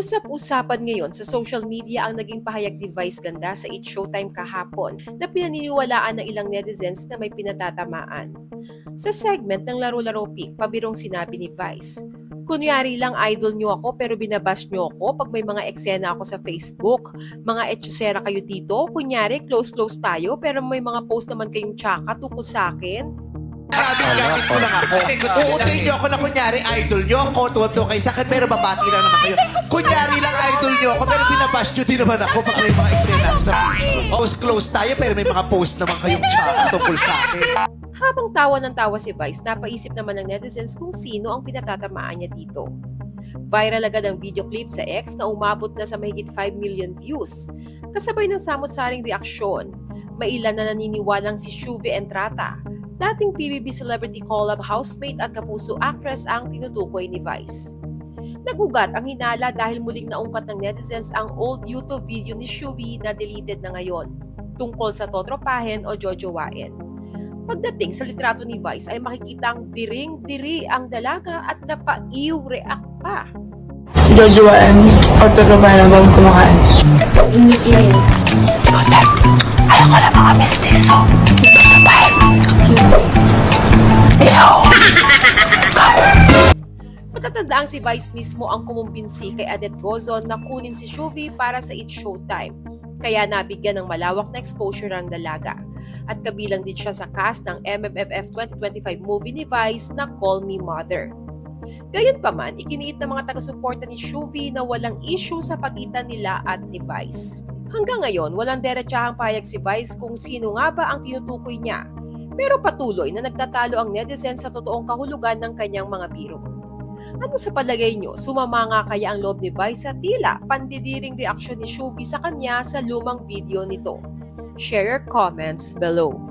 Usap-usapan ngayon sa social media ang naging pahayag ni Vice Ganda sa It Showtime kahapon na pinaniniwalaan ng ilang netizens na may pinatatamaan. Sa segment ng Laro-Laro Pic, pabirong sinabi ni Vice, Kunyari lang idol nyo ako pero binabash nyo ako pag may mga eksena ako sa Facebook. Mga etchesera kayo dito, kunyari close-close tayo pero may mga post naman kayong tsaka tungkol sa akin. Gamit ko lang ako. Kasi gusto nila Uutuin eh. niyo ako na kunyari idol niyo ako, tuwa kayo sa akin, pero babati lang naman kayo. Kunyari lang idol niyo ako, pero binabash niyo din naman ako pag may mga eksena ako sa Facebook. Post close tayo, pero may mga post naman kayong tsaka tungkol sa akin. Habang tawa ng tawa si Vice, napaisip naman ng netizens kung sino ang pinatatamaan niya dito. Viral agad ang video clip sa X na umabot na sa mahigit 5 million views. Kasabay ng samot-saring reaksyon, may ilan na naniniwalang si Shuvi Entrata, dating PBB Celebrity Collab housemate at kapuso actress ang tinutukoy ni Vice. Nagugat ang hinala dahil muling naungkat ng netizens ang old YouTube video ni Shuvi na deleted na ngayon tungkol sa totropahin o jojowain. Pagdating sa litrato ni Vice ay makikitang diring-diri ang dalaga at napaiw react pa. Jojoan o tutubayan habang kumakain. Matatandaang si Vice mismo ang kumumbinsi kay Adet Gozon na kunin si Shuvi para sa It Showtime. Kaya nabigyan ng malawak na exposure ang dalaga. At kabilang din siya sa cast ng MMFF 2025 movie ni Vice na Call Me Mother. Gayunpaman, ikiniit ng mga taga-suporta ni Shuvi na walang issue sa pagitan nila at ni Vice. Hanggang ngayon, walang derechahang payag si Vice kung sino nga ba ang tinutukoy niya. Pero patuloy na nagtatalo ang netizens sa totoong kahulugan ng kanyang mga biro. Ano sa palagay nyo, sumama nga kaya ang loob ni Vice sa tila pandidiring reaksyon ni Shuvi sa kanya sa lumang video nito? Share your comments below.